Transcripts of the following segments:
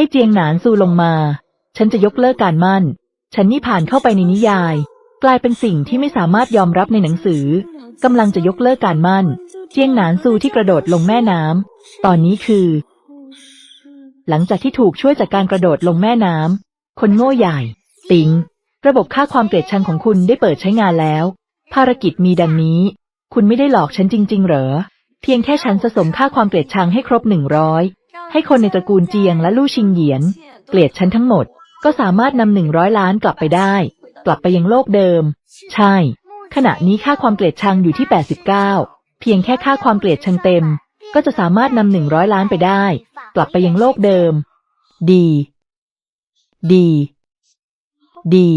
ให้เจียงหนานซูลงมา ฉันจะยกเลิกการมั่น ฉันนี่ผ่านเข้าไปในนิยาย กลายเป็นสิ่งที่ไม่สามารถยอมรับในหนังสือกำลังจะยกเลิกการมั่น เจียงหนานซูที่กระโดดลงแม่น้ำตอนนี้คือ หลังจากที่ถูกช่วยจากการกระโดดลงแม่น้ำคนโง่ใหญ่ ติง ระบบค่าความเกลียดชังของคุณได้เปิดใช้งานแล้ว ภารกิจมีดังนี้ คุณไม่ได้หลอกฉันจริง ๆ เหรอ เพียงแค่ฉันสะสมค่าความเกลียดชังให้ครบหนึ่งร้อย ให้คนในตระกูลเจียงและลู่ชิงเหยียน เกลียดฉันทั้งหมด ก็สามารถนำหนึ่งร้อยล้านกลับไปได้ กลับไปยังโลกเดิม ใช่ ขณะนี้ค่าความเกลียดชังอยู่ที่ 89 เพียงแค่ค่าความเกลียดชังเต็ม ก็จะสามารถนำหนึ่งร้อยล้านไปได้ กลับไปยังโลกเดิม ดี ดี ดี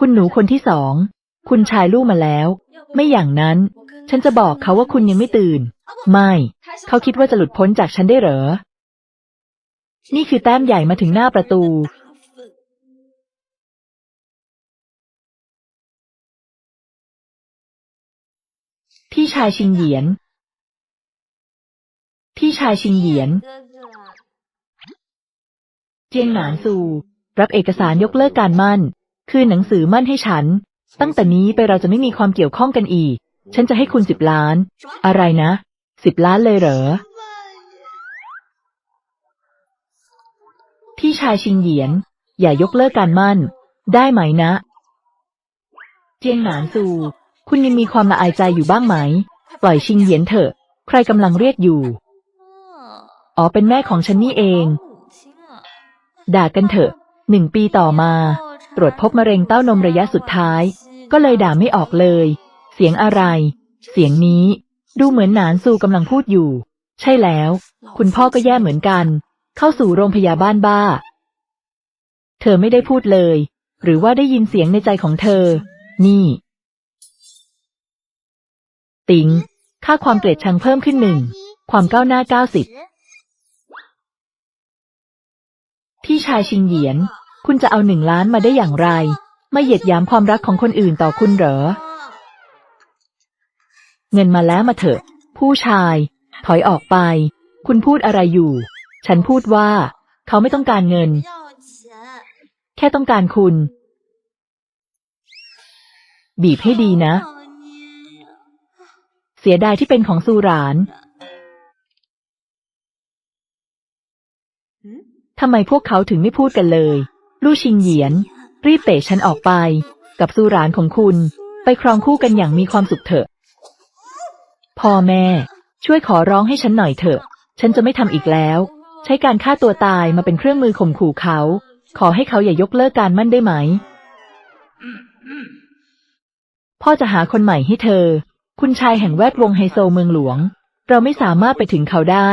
คุณหนูคนที่สอง คุณชายลูกมาแล้ว ไม่อย่างนั้น ฉันจะบอกเขาว่าคุณยังไม่ตื่น ไม่ เขาคิดว่าจะหลุดพ้นจากฉันได้เหรอ นี่คือแต้มใหญ่มาถึงหน้าประตู พี่ชายชิงเหยียน พี่ชายชิงเหยียน เจียงหนานซู รับเอกสารยกเลิกการมั่น คือหนังสือมั่นให้ฉัน ตั้งแต่นี้ไปเราจะไม่มีความเกี่ยวข้องกันอีก ฉันจะให้คุณสิบล้าน อะไรนะสิบล้านเลยเหรอ พี่ชายชิงเหยียน อย่ายกเลิกการมั่น ได้ไหมนะ เจียงหนานซู คุณยังมีความละอายใจอยู่บ้างไหม ปล่อยชิงเหยียนเถอะ ใครกำลังเรียกอยู่ อ๋อเป็นแม่ของฉันนี่เอง ด่ากันเถอะ หนึ่งปีต่อมา ตรวจพบมะเร็งเต้านมระยะสุดท้าย ก็เลยด่าไม่ออกเลย เสียงอะไร เสียงนี้ ดูเหมือนหนานซูกำลังพูดอยู่ ใช่แล้ว คุณพ่อก็แย่เหมือนกัน เข้าสู่โรงพยาบาลบ้า เธอไม่ได้พูดเลย หรือว่าได้ยินเสียงในใจของเธอ นี่ ติง ค่าความเกลียดชังเพิ่มขึ้นหนึ่ง ความก้าวหน้าเก้าสิบพี่ชายชิงเหยียน คุณจะเอาหนึ่งล้านมาได้อย่างไร ไม่เหยียดหยามความรักของคนอื่นต่อคุณเหรอ เงินมาแล้วมาเถอะ ผู้ชาย ถอยออกไป คุณพูดอะไรอยู่ ฉันพูดว่า เขาไม่ต้องการเงิน แค่ต้องการคุณ บีบให้ดีนะ เสียดายที่เป็นของซูหรานทำไมพวกเขาถึงไม่พูดกันเลย ลู่ชิงเหยียน รีบเตะฉันออกไป กับซูหรานของคุณ ไปครองคู่กันอย่างมีความสุขเถอะ พ่อแม่ ช่วยขอร้องให้ฉันหน่อยเถอะ ฉันจะไม่ทำอีกแล้ว ใช้การฆ่าตัวตายมาเป็นเครื่องมือข่มขู่เขา ขอให้เขาอย่ายกเลิกการมั่นได้ไหม พ่อจะหาคนใหม่ให้เธอ คุณชายแห่งแวดวงไฮโซเมืองหลวง เราไม่สามารถไปถึงเขาได้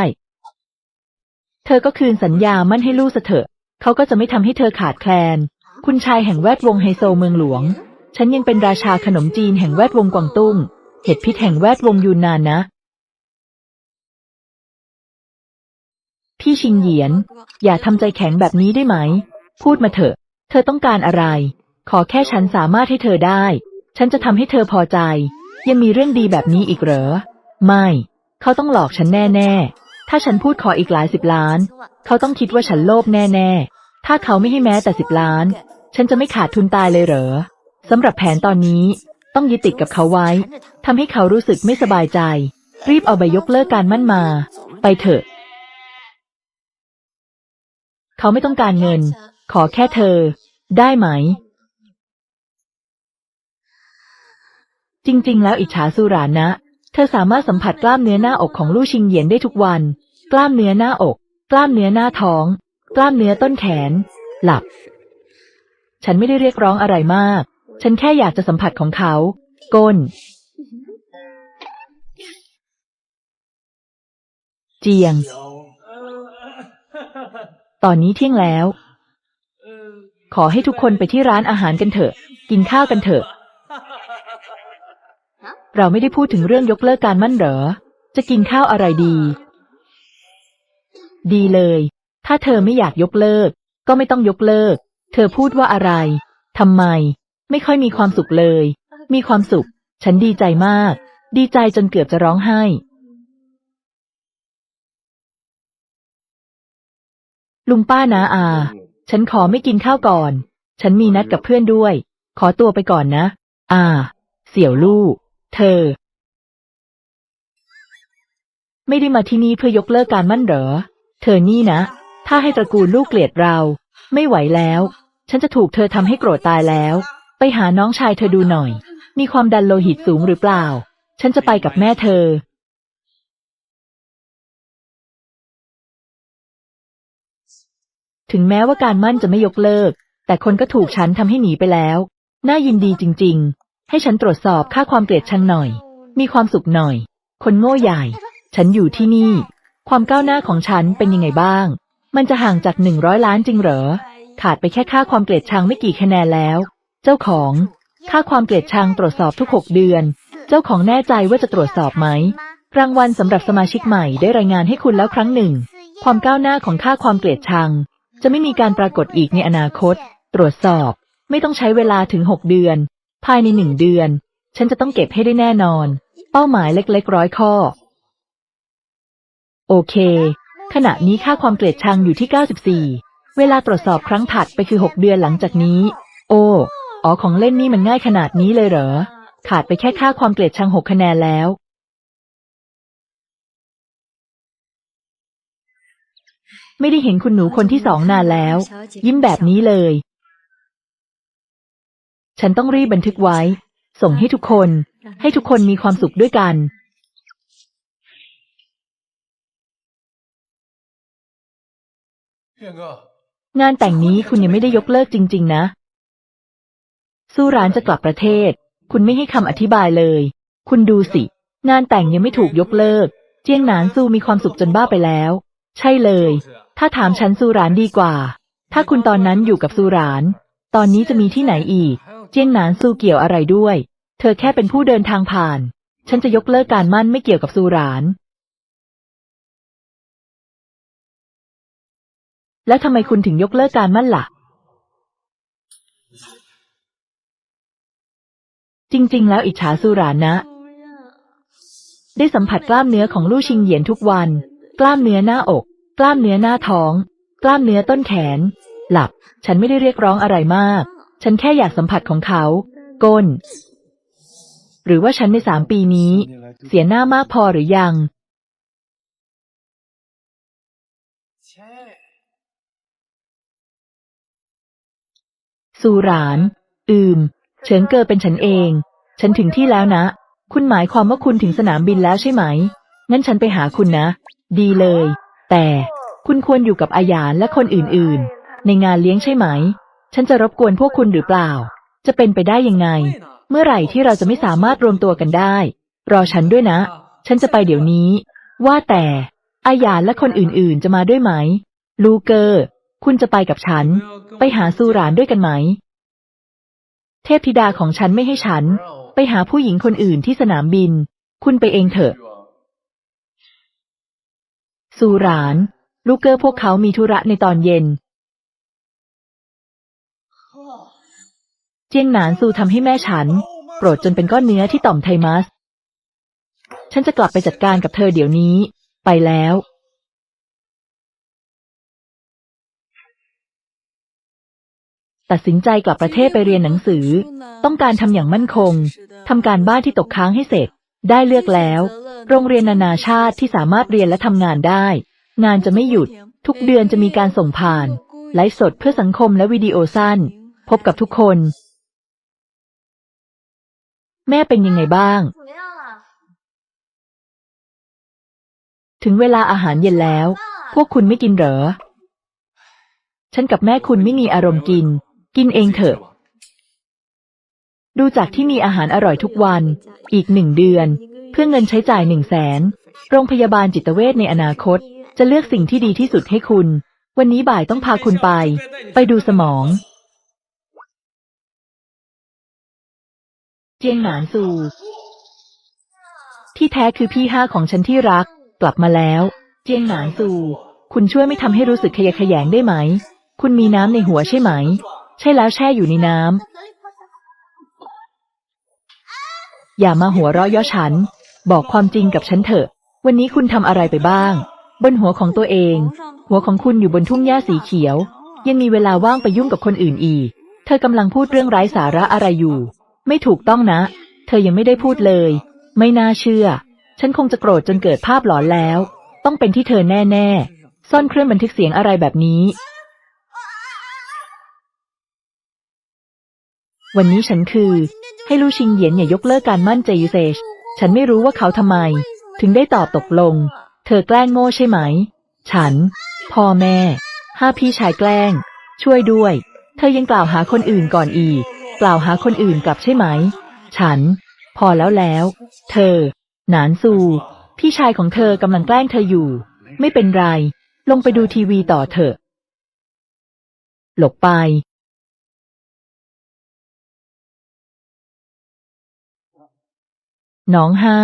เธอก็คืนสัญญามั่นให้ลูกเสเถอะ เขาก็จะไม่ทำให้เธอขาดแคลน คุณชายแห่งแวดวงไฮโซเมืองหลวง ฉันยังเป็นราชาขนมจีนแห่งแวดวงกวางตุ้ง เห็ดพิษแห่งแวดวงยูนนานนะ พี่ชิงเหยียน อย่าทำใจแข็งแบบนี้ได้ไหม พูดมาเถอะ เธอต้องการอะไร ขอแค่ฉันสามารถให้เธอได้ ฉันจะทำให้เธอพอใจ ยังมีเรื่องดีแบบนี้อีกเหรอ ไม่ เขาต้องหลอกฉันแน่ ๆ ถ้าฉันพูดขออีกหลายสิบล้าน เขาต้องคิดว่าฉันโลภแน่ๆ ถ้าเขาไม่ให้แม้แต่สิบล้าน ฉันจะไม่ขาดทุนตายเลยเหรอสำหรับแผนตอนนี้ต้องยึดติดกับเขาไว้ทำให้เขารู้สึกไม่สบายใจ รีบเอาใบยกเลิกการมั่นมา ไปเถอะ เขาไม่ต้องการเงิน ขอแค่เธอ ได้ไหม จริง ๆ แล้วอิจฉาสุรานะ เธอสามารถสัมผัสกล้ามเนื้อหน้าอกของลู่ชิงเหยียนได้ทุกวัน กล้ามเนื้อหน้าอก กล้ามเนื้อหน้าท้อง กล้ามเนื้อต้นแขน หลับ ฉันไม่ได้เรียกร้องอะไรมาก ฉันแค่อยากจะสัมผัสของเขา ก้น เจียง ตอนนี้เที่ยงแล้ว ขอให้ทุกคนไปที่ร้านอาหารกันเถอะ กินข้าวกันเถอะ เราไม่ได้พูดถึงเรื่องยกเลิกการมั่นเหรอ จะกินข้าวอะไรดี ดีเลย ถ้าเธอไม่อยากยกเลิก ก็ไม่ต้องยกเลิก เธอพูดว่าอะไร ทำไม ไม่ค่อยมีความสุขเลย มีความสุข ฉันดีใจมาก ดีใจจนเกือบจะร้องไห้ ลุงป้านาอา ฉันขอไม่กินข้าวก่อน ฉันมีนัดกับเพื่อนด้วย ขอตัวไปก่อนนะ อ่า เสี่ยวลู่ เธอ ไม่ได้มาที่นี่เพื่อยกเลิกการมั่นเหรอ เธอนี่นะ ถ้าให้ตระกูลลูกเกลียดเรา ไม่ไหวแล้ว ฉันจะถูกเธอทำให้โกรธตายแล้ว ไปหาน้องชายเธอดูหน่อย มีความดันโลหิตสูงหรือเปล่า ฉันจะไปกับแม่เธอ ถึงแม้ว่าการมั่นจะไม่ยกเลิก แต่คนก็ถูกฉันทำให้หนีไปแล้ว น่ายินดีจริง ๆ ให้ฉันตรวจสอบค่าความเกลียดชังหน่อย มีความสุขหน่อย คนโง่ใหญ่ ฉันอยู่ที่นี่ ความก้าวหน้าของฉันเป็นยังไงบ้าง มันจะห่างจากหนึ่งร้อยล้านจริงเหรอ ขาดไปแค่ค่าความเกลียดชังไม่กี่คะแนนแล้ว เจ้าของ ค่าความเกลียดชังตรวจสอบทุกหกเดือน เจ้าของแน่ใจว่าจะตรวจสอบไหม รางวัลสำหรับสมาชิกใหม่ได้รายงานให้คุณแล้วครั้งหนึ่ง ความก้าวหน้าของค่าความเกลียดชัง จะไม่มีการปรากฏอีกในอนาคต ตรวจสอบ ไม่ต้องใช้เวลาถึงหกเดือน ภายในหนึ่งเดือน ฉันจะต้องเก็บให้ได้แน่นอน เป้าหมายเล็กๆร้อยข้อ โอเค ขณะนี้ค่าความเกลียดชังอยู่ที่ 94 เวลาตรวจสอบครั้งถัดไปคือ 6 เดือนหลังจากนี้ โอ้อ๋อของเล่นนี่มันง่ายขนาดนี้เลยเหรอ ขาดไปแค่ค่าความเกลียดชัง 6 คะแนนแล้วไม่ได้เห็นคุณหนูคนที่สองนานแล้ว ยิ้มแบบนี้เลย ฉันต้องรีบบันทึกไว้ ส่งให้ทุกคน ให้ทุกคนมีความสุขด้วยกัน骗哥，งานแต่งนี้คุณยังไม่ได้ยกเลิกจริง ๆ นะ สู้ร้านจะกลับประเทศ คุณไม่ให้คำอธิบายเลย คุณดูสิ งานแต่งยังไม่ถูกยกเลิก เจียงหนานสู้มีความสุขจนบ้าไปแล้ว ใช่เลย ถ้าถามฉันสู้ร้านดีกว่า ถ้าคุณตอนนั้นอยู่กับสู้ร้าน ตอนนี้จะมีที่ไหนอีก เจียงหนานสู้เกี่ยวอะไรด้วย เธอแค่เป็นผู้เดินทางผ่าน ฉันจะยกเลิกการมั่นไม่เกี่ยวกับสู้ร้าน แล้วทำไมคุณถึงยกเลิกการมั่นล่ะ จริง ๆ แล้วอิจฉาสุรานนะ ได้สัมผัสกล้ามเนื้อของลู่ชิงเหยียนทุกวัน กล้ามเนื้อหน้าอก กล้ามเนื้อหน้าท้อง กล้ามเนื้อต้นแขน หลับ ฉันไม่ได้เรียกร้องอะไรมาก ฉันแค่อยากสัมผัสของเขา ก้น หรือว่าฉันในสามปีนี้ เสียหน้ามากพอหรือยัง，สูราน อืม เฉิงเกอเป็นฉันเอง ฉันถึงที่แล้วนะ คุณหมายความว่าคุณถึงสนามบินแล้วใช่ไหม งั้นฉันไปหาคุณนะ ดีเลย แต่คุณควรอยู่กับอาหยานและคนอื่นๆ ในงานเลี้ยงใช่ไหม ฉันจะรบกวนพวกคุณหรือเปล่า จะเป็นไปได้ยังไง เมื่อไหร่ที่เราจะไม่สามารถรวมตัวกันได้ รอฉันด้วยนะ ฉันจะไปเดี๋ยวนี้ ว่าแต่อาหยานและคนอื่นๆ จะมาด้วยไหม ลูเกอร์ คุณจะไปกับฉัน ไปหาซูรานด้วยกันไหม เทพธิดาของฉันไม่ให้ฉัน ไปหาผู้หญิงคนอื่นที่สนามบิน คุณไปเองเถอะ ซูราน ลูเกอร์พวกเขามีธุระในตอนเย็น เจียงหนานซูทำให้แม่ฉันโกรธจนเป็นก้อนเนื้อที่ต่อมไทมัส ฉันจะกลับไปจัดการกับเธอเดี๋ยวนี้ ไปแล้ว ตัดสินใจกลับประเทศไปเรียนหนังสือ ต้องการทำอย่างมั่นคงทำการบ้านที่ตกค้างให้เสร็จ ได้เลือกแล้ว โรงเรียนนานาชาติที่สามารถเรียนและทำงานได้ งานจะไม่หยุด ทุกเดือนจะมีการส่งผ่าน ไลฟ์สดเพื่อสังคมและวิดีโอสั้น พบกับทุกคน แม่เป็นยังไงบ้าง ถึงเวลาอาหารเย็นแล้ว พวกคุณไม่กินเหรอ ฉันกับแม่คุณไม่มีอารมณ์กิน กินเองเถอะ ดูจากที่มีอาหารอร่อยทุกวัน อีกหนึ่งเดือน เพื่อเงินใช้จ่ายหนึ่งแสน โรงพยาบาลจิตเวชในอนาคต จะเลือกสิ่งที่ดีที่สุดให้คุณ วันนี้บ่ายต้องพาคุณไป ไปดูสมอง เจียงหนานซู ที่แท้คือพี่ห้าของฉันที่รัก กลับมาแล้ว เจียงหนานซู คุณช่วยไม่ทำให้รู้สึกขยะแขยงได้ไหม คุณมีน้ำในหัวใช่ไหม ใช่แล้วแช่อยู่ในน้ำอย่ามาหัวเราะย่อฉัน บอกความจริงกับฉันเถอะ วันนี้คุณทำอะไรไปบ้าง บนหัวของตัวเอง หัวของคุณอยู่บนทุ่งหญ้าสีเขียว ยังมีเวลาว่างไปยุ่งกับคนอื่นอีก เธอกำลังพูดเรื่องไร้สาระอะไรอยู่ ไม่ถูกต้องนะ เธอยังไม่ได้พูดเลย ไม่น่าเชื่อ ฉันคงจะโกรธจนเกิดภาพหลอนแล้ว ต้องเป็นที่เธอแน่ๆ ซ่อนเครื่องบันทึกเสียงอะไรแบบนี้ วันนี้ฉันคือ ให้ลู่ชิงเหยียนอย่ายกเลิกการมั่นเจยูเซช ฉันไม่รู้ว่าเขาทำไม ถึงได้ตอบตกลง เธอแกล้งโง่ใช่ไหม ฉัน พ่อแม่ ห้าพี่ชายแกล้ง ช่วยด้วย เธอยังกล่าวหาคนอื่นก่อนอีก กล่าวหาคนอื่นกลับใช่ไหม ฉัน พอแล้วแล้ว เธอ หนานซู พี่ชายของเธอกำลังแกล้งเธออยู่ ไม่เป็นไร ลงไปดูทีวีต่อเถอะ หลบไป น้องห้า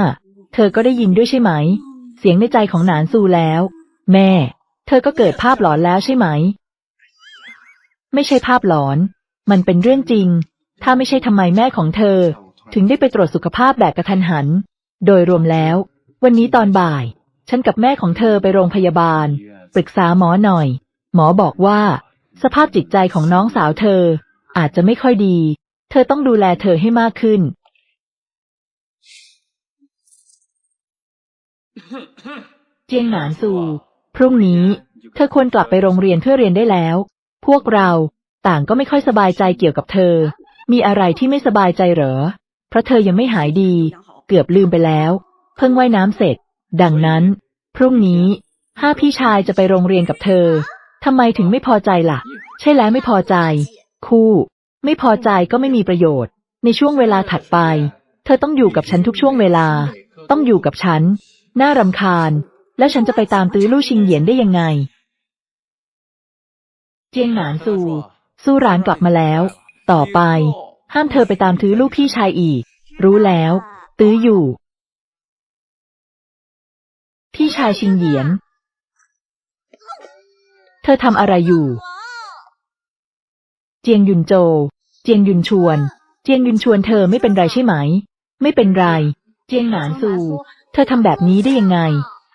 เธอก็ได้ยินด้วยใช่ไหม เสียงในใจของหนานซูแล้ว แม่ เธอก็เกิดภาพหลอนแล้วใช่ไหม ไม่ใช่ภาพหลอน มันเป็นเรื่องจริง ถ้าไม่ใช่ทำไมแม่ของเธอ ถึงได้ไปตรวจสุขภาพแบบกระทันหัน โดยรวมแล้ว วันนี้ตอนบ่าย ฉันกับแม่ของเธอไปโรงพยาบาล ปรึกษาหมอหน่อย หมอบอกว่า สภาพจิตใจของน้องสาวเธอ อาจจะไม่ค่อยดี เธอต้องดูแลเธอให้มากขึ้น เจียงหนานซู พรุ่งนี้ เธอควรกลับไปโรงเรียนเพื่อเรียนได้แล้ว พวกเราต่างก็ไม่ค่อยสบายใจเกี่ยวกับเธอ มีอะไรที่ไม่สบายใจเหรอ เพราะเธอยังไม่หายดี เกือบลืมไปแล้ว เพิ่งว่ายน้ำเสร็จ ดังนั้น พรุ่งนี้ห้าพี่ชายจะไปโรงเรียนกับเธอทำไมถึงไม่พอใจละ่ะ ใช่แล้วไม่พอใจ คู่ ไม่พอใจก็ไม่มีประโยชน์ ในช่วงเวลาถัดไป เธอต้องอยู่กับฉันทุกช่วงเวลา ต้องอยู่กับฉัน น่ารำคาญ แล้วฉันจะไปตามตื้อลู่ชิงเหยียนได้ยังไง เจียงหนานซู สู้ร้านกลับมาแล้ว ต่อไป ห้ามเธอไปตามตื้อลูกพี่ชายอีก รู้แล้ว ตื้ออยู่ พี่ชายชิงเหยียน เธอทำอะไรอยู่ เจียงยุนโจ เจียงยุนชวน เจียงยุนชวนเธอไม่เป็นไรใช่ไหม ไม่เป็นไร เจียงหนานซู เธอทำแบบนี้ได้ยังไง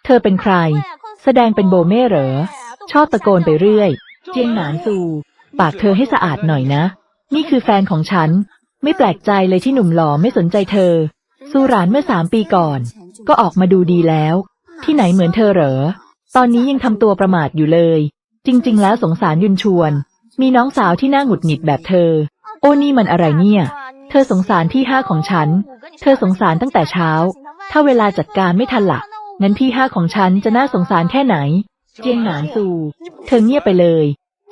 เธอเป็นใคร แสดงเป็นโบเม่เหรอ ชอบตะโกนไปเรื่อย เจียงหนานซู ปากเธอให้สะอาดหน่อยนะ นี่คือแฟนของฉัน ไม่แปลกใจเลยที่หนุ่มหล่อไม่สนใจเธอสุรานเมื่อสามปีก่อน ก็ออกมาดูดีแล้ว ที่ไหนเหมือนเธอเหรอ ตอนนี้ยังทำตัวประมาทอยู่เลย จริง ๆ แล้วสงสารยุนชวน มีน้องสาวที่น่าหงุดหงิดแบบเธอ โอ้นี่มันอะไรเนี่ย เธอสงสารพี่ห้าของฉัน เธอสงสารตั้งแต่เช้า ถ้าเวลาจัดการไม่ทันละ่ะงั้นพี่ห้าของฉันจะน่าสงสารแค่ไหน เจียงหนานซู เธอเงียบไปเลย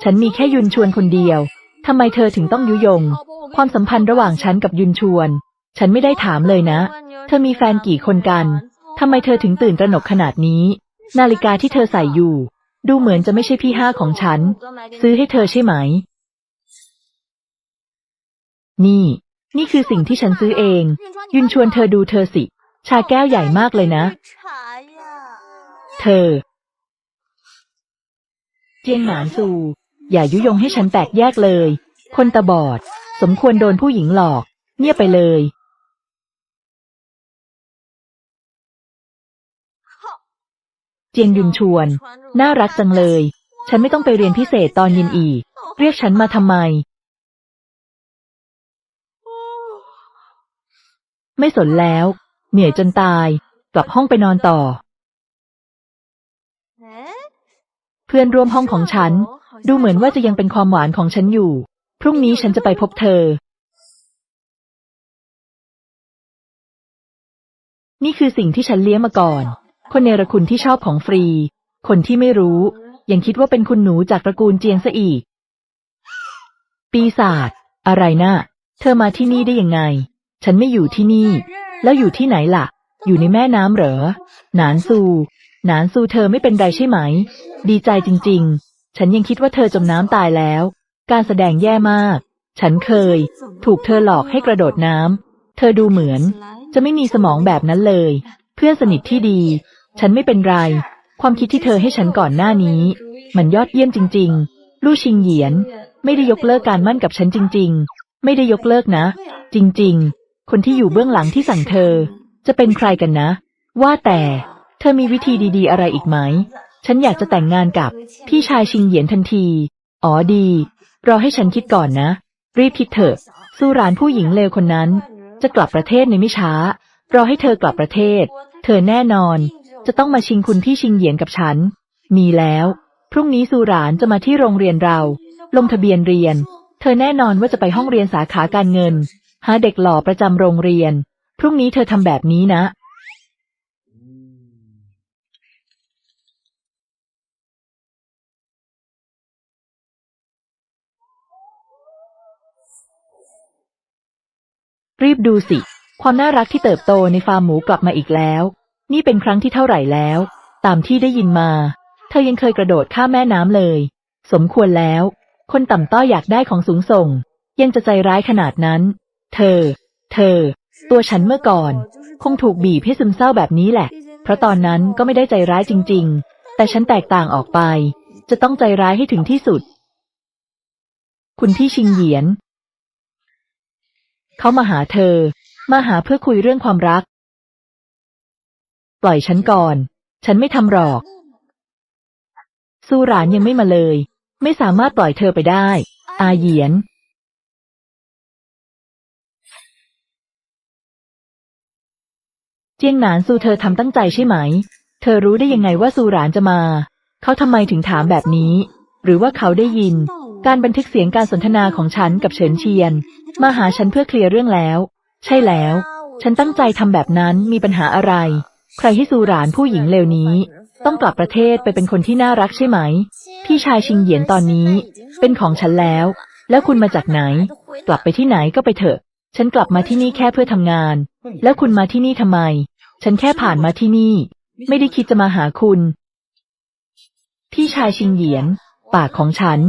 ฉันมีแค่ยุนชวนคนเดียว ทำไมเธอถึงต้องยุยง ความสัมพันธ์ระหว่างฉันกับยุนชวน ฉันไม่ได้ถามเลยนะ เธอมีแฟนกี่คนกัน ทำไมเธอถึงตื่นตระหนกขนาดนี้ นาฬิกาที่เธอใส่อยู่ ดูเหมือนจะไม่ใช่พี่ห้าของฉัน ซื้อให้เธอใช่ไหม นี่ นี่คือสิ่งที่ฉันซื้อเอง ยุนชวนเธอดูเธอสิ ชาแก้วใหญ่มากเลยนะ เธอ เจียงหนานซู อย่ายุยงให้ฉันแตกแยกเลย คนตาบอด สมควรโดนผู้หญิงหลอก เงียบไปเลย เจียงยุนชวน น่ารักจังเลย ฉันไม่ต้องไปเรียนพิเศษตอนเย็นอีก เรียกฉันมาทำไม ไม่สนแล้ว เหนื่อยจนตาย กลับห้องไปนอนต่อ เพื่อนร่วมห้องของฉัน ดูเหมือนว่าจะยังเป็นความหวานของฉันอยู่ พรุ่งนี้ฉันจะไปพบเธอ นี่คือสิ่งที่ฉันเลี้ยงมาก่อน คนเนรคุณที่ชอบของฟรี คนที่ไม่รู้ ยังคิดว่าเป็นคุณหนูจากตระกูลเจียงซะอีก ปีศาจอะไรนะ่ะ เธอมาที่นี่ได้ยังไง ฉันไม่อยู่ที่นี่ แล้วอยู่ที่ไหนล่ะ อยู่ในแม่น้ำเหรอ หนานซู หนานซูเธอไม่เป็นไรใช่ไหม ดีใจจริง ๆ ฉันยังคิดว่าเธอจมน้ำตายแล้ว การแสดงแย่มาก ฉันเคย ถูกเธอหลอกให้กระโดดน้ำ เธอดูเหมือน จะไม่มีสมองแบบนั้นเลย เพื่อนสนิทที่ดี ฉันไม่เป็นไร ความคิดที่เธอให้ฉันก่อนหน้านี้ มันยอดเยี่ยมจริง ๆ ลู่ชิงเหยียน ไม่ได้ยกเลิกการมั่นกับฉันจริง ๆ ไม่ได้ยกเลิกนะ จริง ๆ คนที่อยู่เบื้องหลังที่สั่งเธอ จะเป็นใครกันนะ ว่าแต่ เธอมีวิธีดี ๆ อะไรอีกไหม ฉันอยากจะแต่งงานกับพี่ชายชิงเหยียนทันที อ๋อดี รอให้ฉันคิดก่อนนะ รีบคิดเถอะ สู้รานผู้หญิงเลวคนนั้น จะกลับประเทศในไม่ช้า รอให้เธอกลับประเทศ เธอแน่นอน จะต้องมาชิงคุณพี่ชิงเหยียนกับฉัน มีแล้ว พรุ่งนี้สุรานจะมาที่โรงเรียนเรา ลงทะเบียนเรียน เธอแน่นอนว่าจะไปห้องเรียนสาขาการเงิน หาเด็กหล่อประจำโรงเรียน พรุ่งนี้เธอทำแบบนี้นะ รีบดูสิ ความน่ารักที่เติบโตในฟาร์มหมูกลับมาอีกแล้ว นี่เป็นครั้งที่เท่าไหร่แล้ว ตามที่ได้ยินมา เธอยังเคยกระโดดข้ามแม่น้ำเลย สมควรแล้ว คนต่ำต้อยอยากได้ของสูงส่ง ยังจะใจร้ายขนาดนั้น เธอ เธอ ตัวฉันเมื่อก่อน คงถูกบีบให้ซึมเศร้าแบบนี้แหละ เพราะตอนนั้นก็ไม่ได้ใจร้ายจริง ๆ แต่ฉันแตกต่างออกไป จะต้องใจร้ายให้ถึงที่สุด คุณพี่ชิงเหยียน เขามาหาเธอ มาหาเพื่อคุยเรื่องความรัก ปล่อยฉันก่อน ฉันไม่ทำหรอก สู้หรานยังไม่มาเลย ไม่สามารถปล่อยเธอไปได้ อาเหยียน เจียงหนานสู้เธอทำตั้งใจใช่ไหม เธอรู้ได้ยังไงว่าสูหรานจะมา เขาทำไมถึงถามแบบนี้ หรือว่าเขาได้ยิน การบันทึกเสียงการสนทนาของฉันกับเฉินเชียน มาหาฉันเพื่อเคลียร์เรื่องแล้ว ใช่แล้ว ฉันตั้งใจทำแบบนั้นมีปัญหาอะไร ใครให้สูหรานผู้หญิงเลวนี้ ต้องกลับประเทศไปเป็นคนที่น่ารักใช่ไหม พี่ชายชิงเหยียนตอนนี้ เป็นของฉันแล้ว แล้วคุณมาจากไหน กลับไปที่ไหนก็ไปเถอะ ฉันกลับมาที่นี่แค่เพื่อทำงาน แล้วคุณมาที่นี่ทำไม ฉันแค่ผ่านมาที่นี่ ไม่ได้คิดจะมาหาคุณ พี่ชายชิงเหยียน ปากของฉัน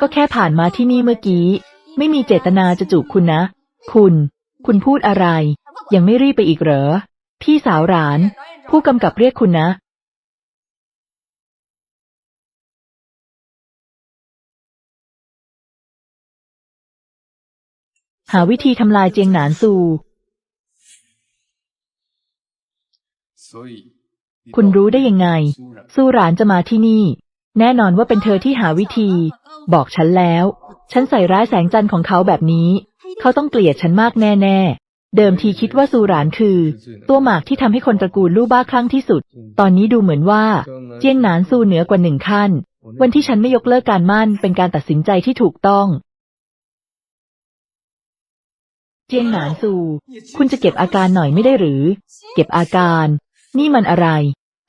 ก็แค่ผ่านมาที่นี่เมื่อกี้ ไม่มีเจตนาจะจูบคุณนะ คุณ คุณพูดอะไร ยังไม่รีบไปอีกเหรอ พี่สาวหลาน ผู้กำกับเรียกคุณนะ หาวิธีทำลายเจียงหนานซู คุณรู้ได้ยังไง สู้หลานจะมาที่นี่ แน่นอนว่าเป็นเธอที่หาวิธี บอกฉันแล้ว ฉันใส่ร้ายแสงจันทร์ของเขาแบบนี้ เขาต้องเกลียดฉันมากแน่ๆ เดิมทีคิดว่าซูหรานคือ ตัวหมากที่ทำให้คนตระกูลลู่บ้าคลั่งที่สุด ตอนนี้ดูเหมือนว่า เจียงหนานซูเหนือกว่าหนึ่งขั้น วันที่ฉันไม่ยกเลิกการมั่นเป็นการตัดสินใจที่ถูกต้อง เจียงหนานซู คุณจะเก็บอาการหน่อยไม่ได้หรือ เก็บอาการ นี่มันอะไร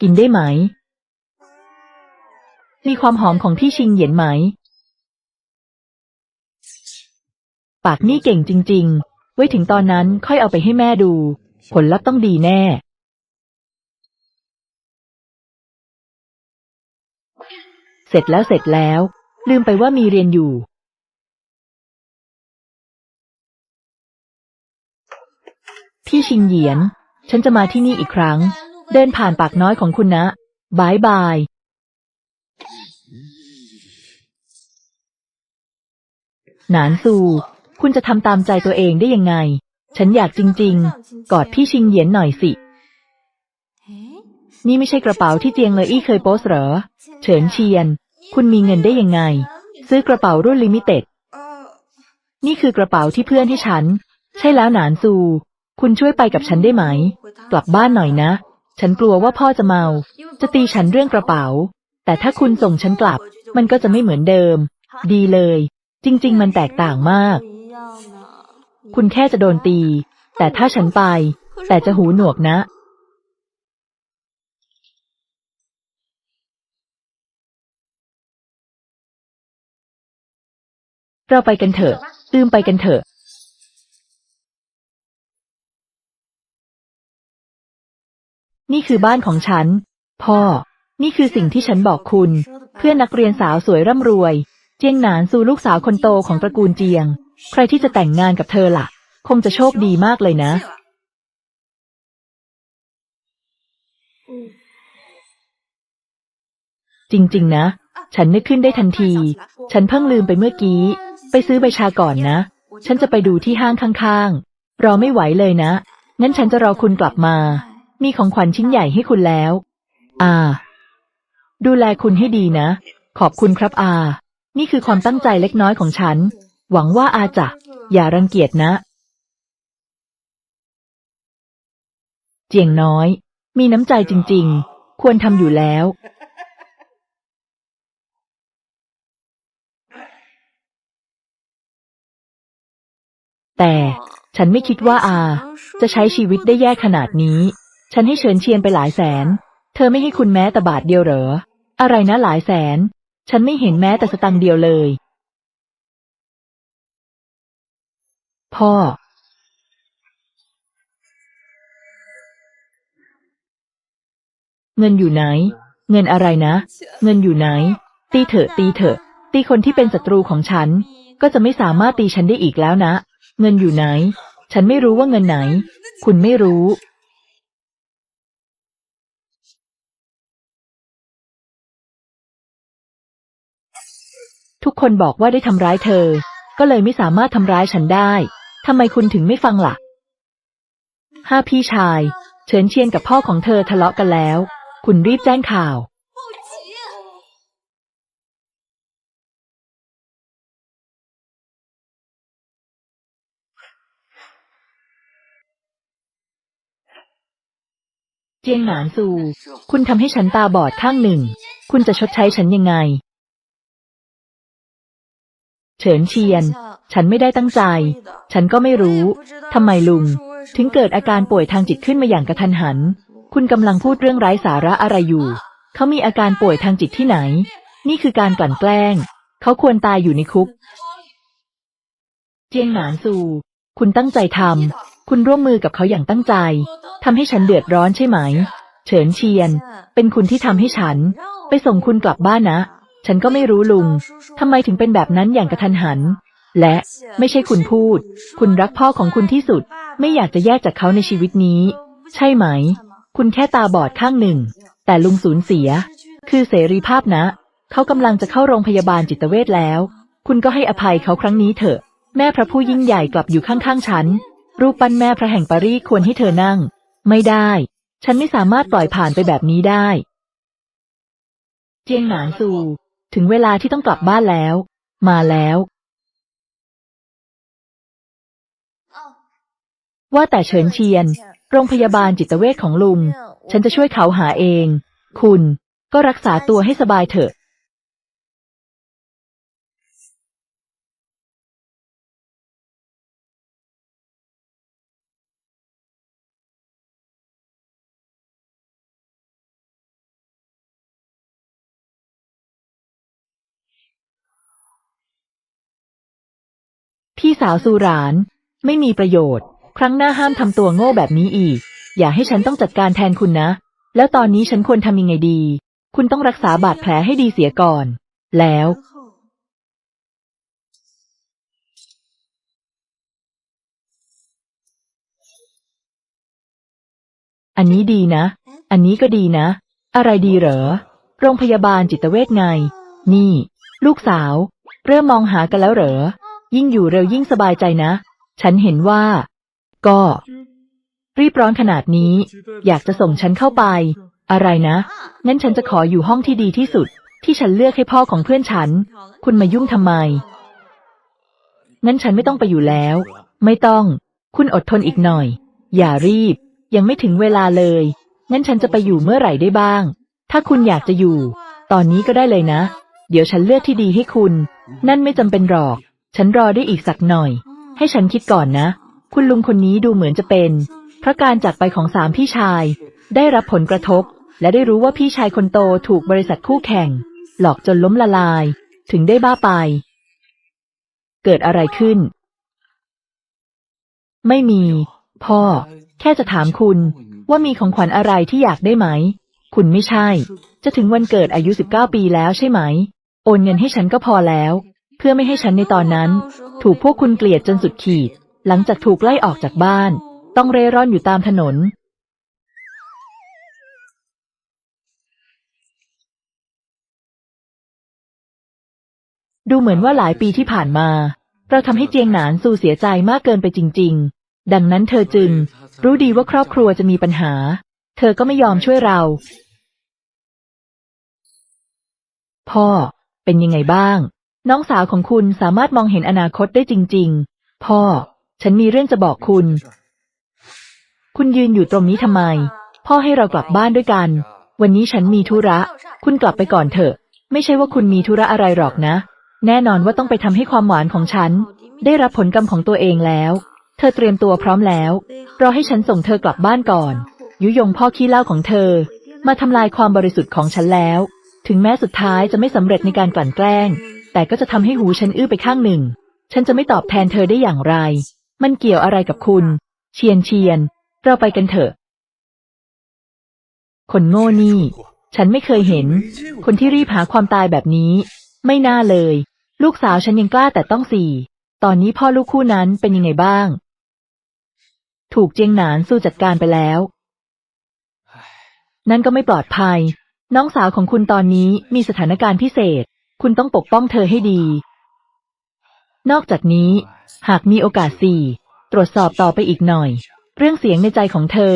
กินได้ไหม มีความหอมของพี่ชิงเหยียนไหม ปากนี่เก่งจริง ๆ ไว้ถึงตอนนั้นค่อยเอาไปให้แม่ดู ผลลัพธ์ต้องดีแน่ เสร็จแล้วเสร็จแล้ว ลืมไปว่ามีเรียนอยู่ พี่ชิงเหยียน ฉันจะมาที่นี่อีกครั้ง เดินผ่านปากน้อยของคุณนะบายบาย หนานซู คุณจะทำตามใจตัวเองได้ยังไง ฉันอยากจริง ๆ กอดพี่ชิงเหยียนหน่อยสิ นี่ไม่ใช่กระเป๋าที่เจียงเลยอี้เคยโพสเหรอ เฉินเชียน คุณมีเงินได้ยังไง ซื้อกระเป๋ารุ่นลิมิเต็ด นี่คือกระเป๋าที่เพื่อนที่ฉัน ใช่แล้วหนานซู คุณช่วยไปกับฉันได้ไหม กลับบ้านหน่อยนะ ฉันกลัวว่าพ่อจะเมา จะตีฉันเรื่องกระเป๋า แต่ถ้าคุณส่งฉันกลับ มันก็จะไม่เหมือนเดิม ดีเลย จริง ๆ มันแตกต่างมาก คุณแค่จะโดนตี แต่ถ้าฉันไป แต่จะหูหนวกนะ เราไปกันเถอะลืมไปกันเถอะ นี่คือบ้านของฉัน พ่อ นี่คือสิ่งที่ฉันบอกคุณ เพื่อนนักเรียนสาวสวยร่ำรวย เจียงหนานสู่ลูกสาวคนโตของตระกูลเจียง ใครที่จะแต่งงานกับเธอล่ะ คงจะโชคดีมากเลยนะ จริง ๆ นะ ฉันนึกขึ้นได้ทันที ฉันเพิ่งลืมไปเมื่อกี้ ไปซื้อใบชาก่อนนะ ฉันจะไปดูที่ห้างข้างๆ รอไม่ไหวเลยนะ งั้นฉันจะรอคุณกลับมา มีของขวัญชิ้นใหญ่ให้คุณแล้วอาดูแลคุณให้ดีนะ ขอบคุณครับอา นี่คือความตั้งใจเล็กน้อยของฉัน หวังว่าอาจะ อย่ารังเกียจนะ เจียงน้อย มีน้ำใจจริง ๆ ควรทำอยู่แล้ว แต่ฉันไม่คิดว่าอา จะใช้ชีวิตได้แย่ขนาดนี้ ฉันให้เชิญเชียนไปหลายแสน เธอไม่ให้คุณแม้แต่บาทเดียวเหรอ อะไรนะหลายแสน ฉันไม่เห็นแม้แต่สตังค์เดียวเลย พ่อ เงินอยู่ไหน เงินอะไรนะ เงินอยู่ไหน ตีเถอะ ตีเถอะ ตีคนที่เป็นศัตรูของฉัน ก็จะไม่สามารถตีฉันได้อีกแล้วนะ เงินอยู่ไหน ฉันไม่รู้ว่าเงินไหน คุณไม่รู้ ทุกคนบอกว่าได้ทำร้ายเธอ ก็เลยไม่สามารถทำร้ายฉันได้ทำไมคุณถึงไม่ฟังล่ะห้าพี่ชาย เฉินเชียนกับพ่อของเธอทะเลาะกันแล้ว คุณรีบแจ้งข่าว เจียงหนานซู คุณทำให้ฉันตาบอดข้างหนึ่ง คุณจะชดใช้ฉันยังไง เฉินเชียน ฉันไม่ได้ตั้งใจ ฉันก็ไม่รู้ ทำไมลุง ถึงเกิดอาการป่วยทางจิตขึ้นมาอย่างกระทันหัน คุณกำลังพูดเรื่องไร้สาระอะไรอยู่ เขามีอาการป่วยทางจิตที่ไหน นี่คือการกลั่นแกล้ง เขาควรตายอยู่ในคุก เจียงหนานซู คุณตั้งใจทำ คุณร่วมมือกับเขาอย่างตั้งใจ ทำให้ฉันเดือดร้อนใช่ไหม เฉินเชียน เป็นคุณที่ทำให้ฉัน ไปส่งคุณกลับบ้านนะ ฉันก็ไม่รู้ลุง ทำไมถึงเป็นแบบนั้นอย่างกระทันหัน และไม่ใช่คุณพูด คุณรักพ่อของคุณที่สุด ไม่อยากจะแยกจากเขาในชีวิตนี้ ใช่ไหม คุณแค่ตาบอดข้างหนึ่ง แต่ลุงสูญเสีย คือเสรีภาพนะ เขากำลังจะเข้าโรงพยาบาลจิตเวชแล้ว คุณก็ให้อภัยเขาครั้งนี้เถอะ แม่พระผู้ยิ่งใหญ่กลับอยู่ข้างๆฉัน รูปปั้นแม่พระแห่งปารีสควรให้เธอนั่ง ไม่ได้ ฉันไม่สามารถปล่อยผ่านไปแบบนี้ได้ เจียงหนานซู ถึงเวลาที่ต้องกลับบ้านแล้ว มาแล้ว ว่าแต่เฉินเชียน โรงพยาบาลจิตเวชของลุง ฉันจะช่วยเขาหาเอง คุณก็รักษาตัวให้สบายเถอะ พี่สาวสุราน ไม่มีประโยชน์ ครั้งหน้าห้ามทำตัวโง่แบบนี้อีก อย่าให้ฉันต้องจัดการแทนคุณนะ แล้วตอนนี้ฉันควรทำยังไงดี คุณต้องรักษาบาดแผลให้ดีเสียก่อน แล้ว อันนี้ดีนะ อันนี้ก็ดีนะ อะไรดีเหรอ โรงพยาบาลจิตเวชไง นี่ ลูกสาว เริ่มมองหากันแล้วเหรอ ยิ่งอยู่เร็วยิ่งสบายใจนะ ฉันเห็นว่า ก็ รีบร้อนขนาดนี้ อยากจะส่งฉันเข้าไป อะไรนะ งั้นฉันจะขออยู่ห้องที่ดีที่สุด ที่ฉันเลือกให้พ่อของเพื่อนฉัน คุณมายุ่งทำไม งั้นฉันไม่ต้องไปอยู่แล้ว ไม่ต้อง คุณอดทนอีกหน่อย อย่ารีบ ยังไม่ถึงเวลาเลย งั้นฉันจะไปอยู่เมื่อไหร่ได้บ้าง ถ้าคุณอยากจะอยู่ ตอนนี้ก็ได้เลยนะ เดี๋ยวฉันเลือกที่ดีให้คุณ นั่นไม่จำเป็นหรอก ฉันรอได้อีกสักหน่อย ให้ฉันคิดก่อนนะ คุณลุงคนนี้ดูเหมือนจะเป็น เพราะการจากไปของสามพี่ชาย ได้รับผลกระทบ และได้รู้ว่าพี่ชายคนโตถูกบริษัทคู่แข่ง หลอกจนล้มละลาย ถึงได้บ้าไป เกิดอะไรขึ้น ไม่มี พ่อ แค่จะถามคุณ ว่ามีของขวัญอะไรที่อยากได้ไหม คุณไม่ใช่ จะถึงวันเกิดอายุ 19 ปีแล้วใช่ไหม โอนเงินให้ฉันก็พอแล้ว เพื่อไม่ให้ฉันในตอนนั้น ถูกพวกคุณเกลียดจนสุดขีด หลังจากถูกไล่ออกจากบ้าน ต้องเร่ร่อนอยู่ตามถนน ดูเหมือนว่าหลายปีที่ผ่านมา เราทำให้เจียงหนานซูเสียใจมากเกินไปจริง ๆ ดังนั้นเธอจึง รู้ดีว่าครอบครัวจะมีปัญหา เธอก็ไม่ยอมช่วยเรา พ่อ เป็นยังไงบ้าง น้องสาวของคุณสามารถมองเห็นอนาคตได้จริง ๆ พ่อ ฉันมีเรื่องจะบอกคุณ คุณยืนอยู่ตรงนี้ทำไม พ่อให้เรากลับบ้านด้วยกัน วันนี้ฉันมีธุระ คุณกลับไปก่อนเถอะ ไม่ใช่ว่าคุณมีธุระอะไรหรอกนะ แน่นอนว่าต้องไปทำให้ความหวานของฉัน ได้รับผลกรรมของตัวเองแล้ว เธอเตรียมตัวพร้อมแล้วรอให้ฉันส่งเธอกลับบ้านก่อน ยุยงพ่อขี้เล้าของเธอ มาทำลายความบริสุทธิ์ของฉันแล้ว ถึงแม้สุดท้ายจะไม่สำเร็จในการกลั่นแกล้ง แต่ก็จะทำให้หูฉันอื้อไปข้างหนึ่ง ฉันจะไม่ตอบแทนเธอได้อย่างไร มันเกี่ยวอะไรกับคุณ เชียนเชียน เราไปกันเถอะ คนโง่นี่ ฉันไม่เคยเห็น คนที่รีบหาความตายแบบนี้ ไม่น่าเลย ลูกสาวฉันยังกล้าแต่ต้องสี่ ตอนนี้พ่อลูกคู่นั้นเป็นยังไงบ้าง ถูกเจียงหนานสู้จัดการไปแล้ว นั่นก็ไม่ปลอดภัย น้องสาวของคุณตอนนี้มีสถานการณ์พิเศษ คุณต้องปกป้องเธอให้ดี นอกจากนี้ หากมีโอกาสสี่ ตรวจสอบต่อไปอีกหน่อย เรื่องเสียงในใจของเธอ